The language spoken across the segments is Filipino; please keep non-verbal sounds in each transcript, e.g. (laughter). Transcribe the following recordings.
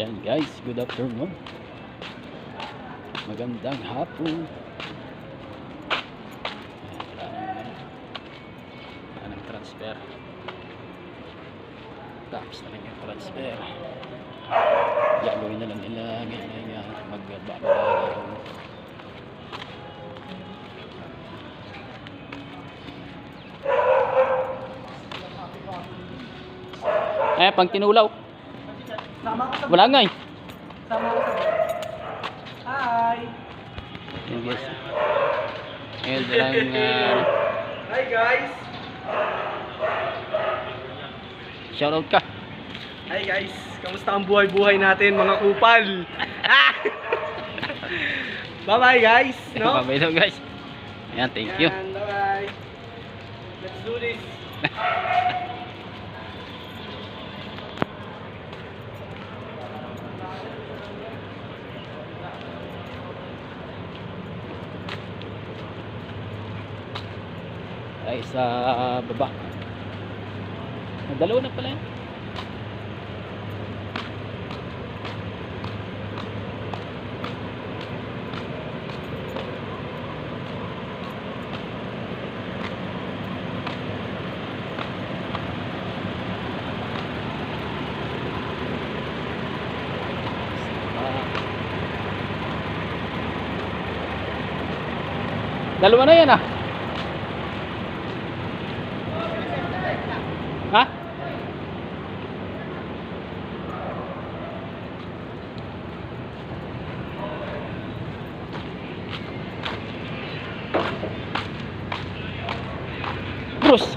Yan guys, good afternoon. Magandang hapon. Wala nang transfer. Tapos na lang yung transfer. Gagawin na lang nila ganyan magbabaraw. Eh, pang tinulaw. Sama ko sa... Wala nga eh. Sama ko sa... Hi! Yan guys. Ngayon lang uh, Hi guys! shoutout ka. Hi guys! Kamusta ang buhay-buhay natin mga kupal? (laughs) Bye-bye guys! No? Babay daw guys. Ayan, thank you. Bye-bye! Let's do this! (laughs) Ay, sa baba. Ah, Dalawa na pala yan. Dalawa na yan ah. Ha? Bruce.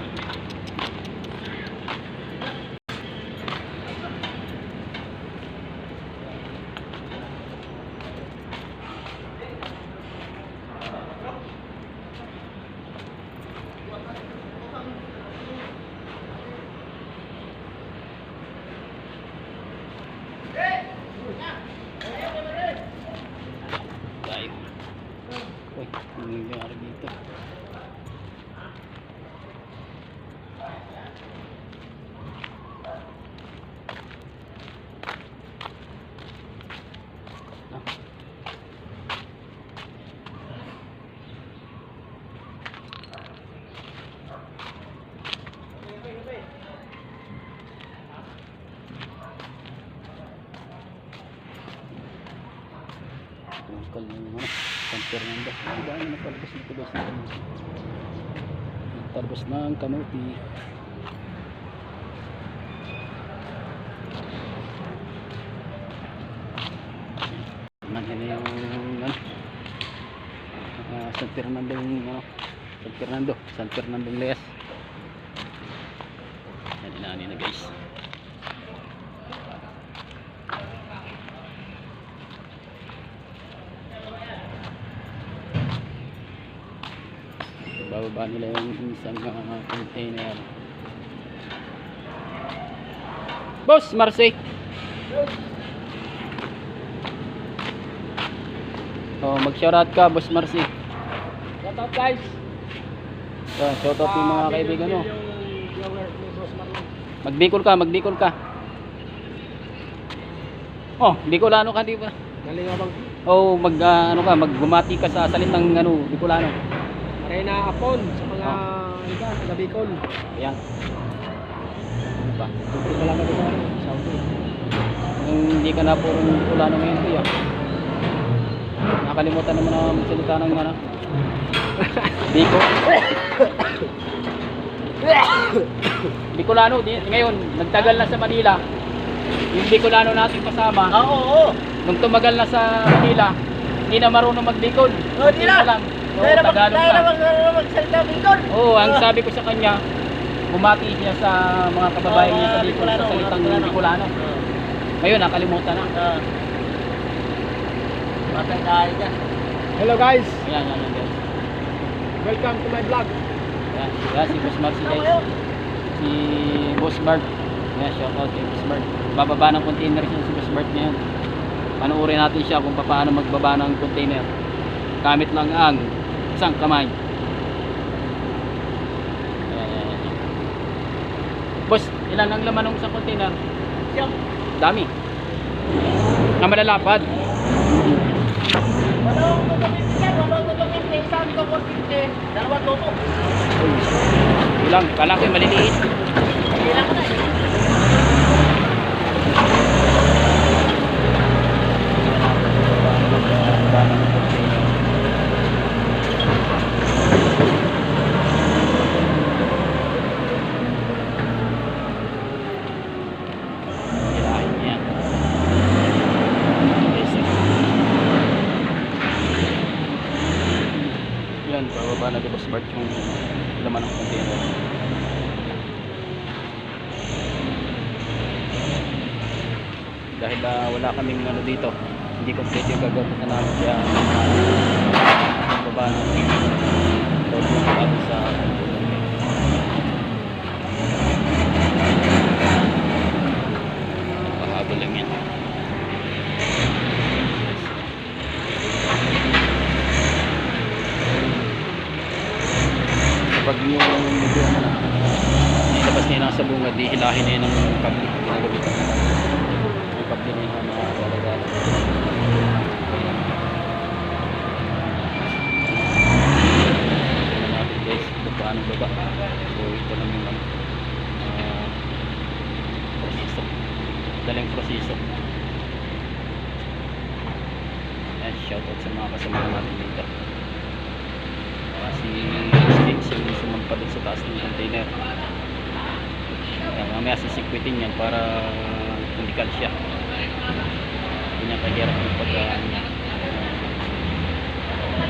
Tayo. Uy, ano nangyari dito? Ah. Tungkol ng ano, San Fernando. Ang dami na palabas dito guys. Talabas ng kanupi. Nandiyan na yung ano, ah, San Fernando yung ano, San Fernando, San Fernando Leas. Yan inaani na guys. Bababa nila yung isang uh, container Boss Marcy Oh, mag-shoutout ka, Boss Marcy. Up guys? So, shoutout yung mga kaibigan mo. Magbikol ka, magbikol ka. Oh, Bicolano ka, di ba? Galing bang Oh, mag ah, ano ka, magbumati ka sa salitang ano, Bicolano. Arena Apon sa mga Oh. iba, taga Bicol. Ayan. Ano pa? Hindi ka lang sa Saudi. Hindi ka na puro Bicolano ngayon, kuya. Nakalimutan naman na magsalita ng ano. (laughs) Biko. Bicolano, di, ngayon, nagtagal na sa Manila. Yung Bicolano natin kasama, Ah, oo, oo. nung tumagal na sa Manila, hindi na marunong magbikol. Oh, hindi na. lang. Tayo na magsalita Bicol. Oo, ang sabi ko sa kanya, bumati siya sa mga kababayan niya sa Bicol sa salitang Bicolano. Ngayon, nakalimutan na. Patay tayo dyan. Hello guys, Ayan, yan, yan, guys. welcome to my vlog. Ayan, ayan, si Boss Mark si guys. Si Boss Bart. Ayan, shout out kay Boss Bart. Bababa ng container siya si Boss Bart ngayon. Panuorin natin siya kung paano magbaba ng container. Gamit lang ang isang kamay. Ayan. Boss, ilan ang laman ng isang container? Siyam. Dami. Na malalapad. Uy, Ilang, kala ko yung maliliit. Kirain niya. Basic. Yan, bababa na diba smart yung laman ng container. Dahil ah, wala kaming ano dito, hindi complete yung gagawin na namin kaya baba na load yung bago sa Pahabol lang yan. Kapag yung medyo ano na, nilabas niya nasa bunga, di hilahin niya ng kable. Ginagabitan na. Yung guys, kung paano baba. So ito lang yung ano, ah, proseso. Daling proseso. Ayan, shoutout sa mga kasama natin dito. Uh, si Skins yung sumampa sa taas ng container. Kaya mamaya sisikwitin yan para umikal siya. Niya kahirap yung pag uh, niya,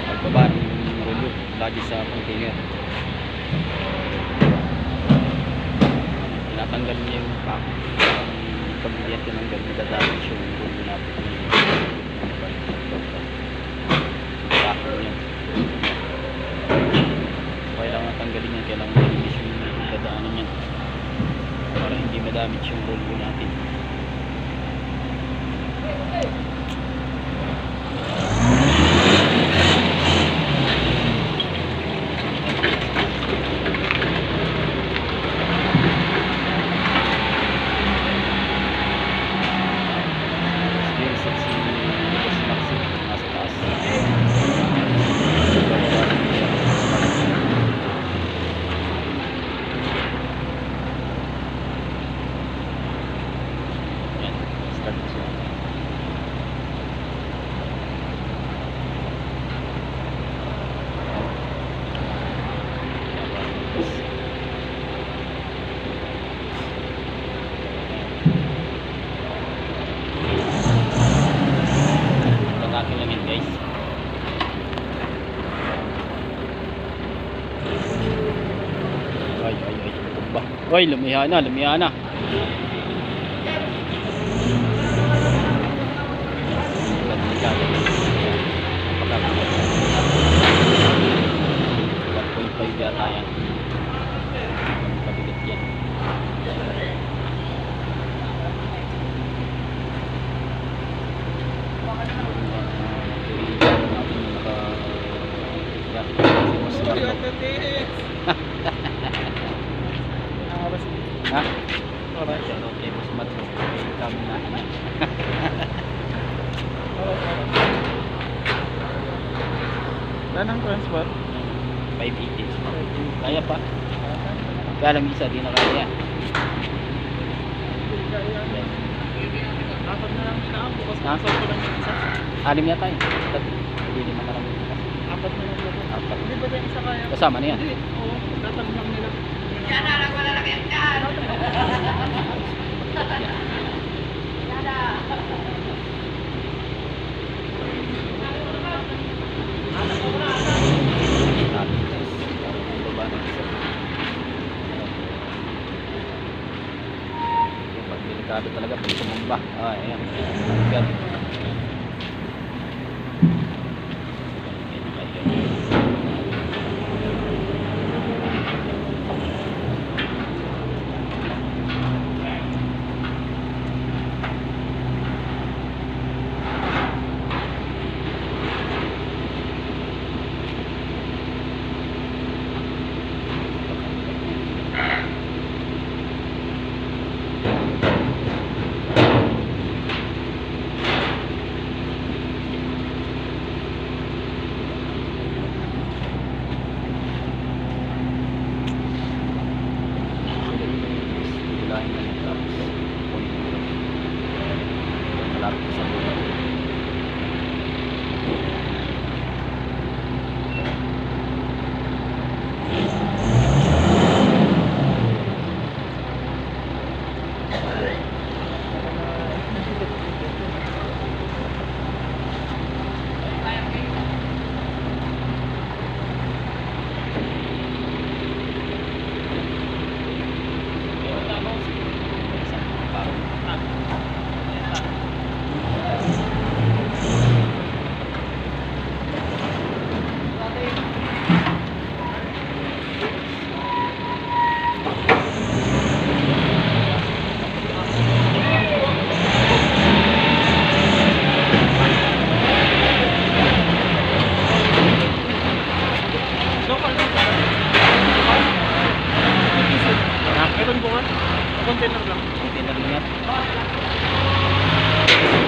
pagbaba ng rulo lagi sa container. Tinatanggal niya yung pack. Pag hindi yan tinanggal, nadadamage yung rulo natin. Pack niya. kailangan tanggalin yan kailangan yung dadaanan yan para hindi madamage yung rollo natin Hey! Ay, lumiha na, lumiha na. Napakabigat. 1.5 yata yan. Napakabigat yan. Ha? Alright, shoutout kay Boss Matt. Kami yan. Saan ang transport? 580. Kaya pa. Kaya lang isa, di na kaya. Apat na lang na. Bukas Ha? na ko lang isa. Anim yata yun. Hindi na lang yun. Apat na lang. Apat. Hindi ba tayo isa kaya? Kasama na yan. Oo. Tatanong delikado talaga pag tumumba. Ah, ayan. Agad. May lumbungan? Container lang. Container lang yan. Ah.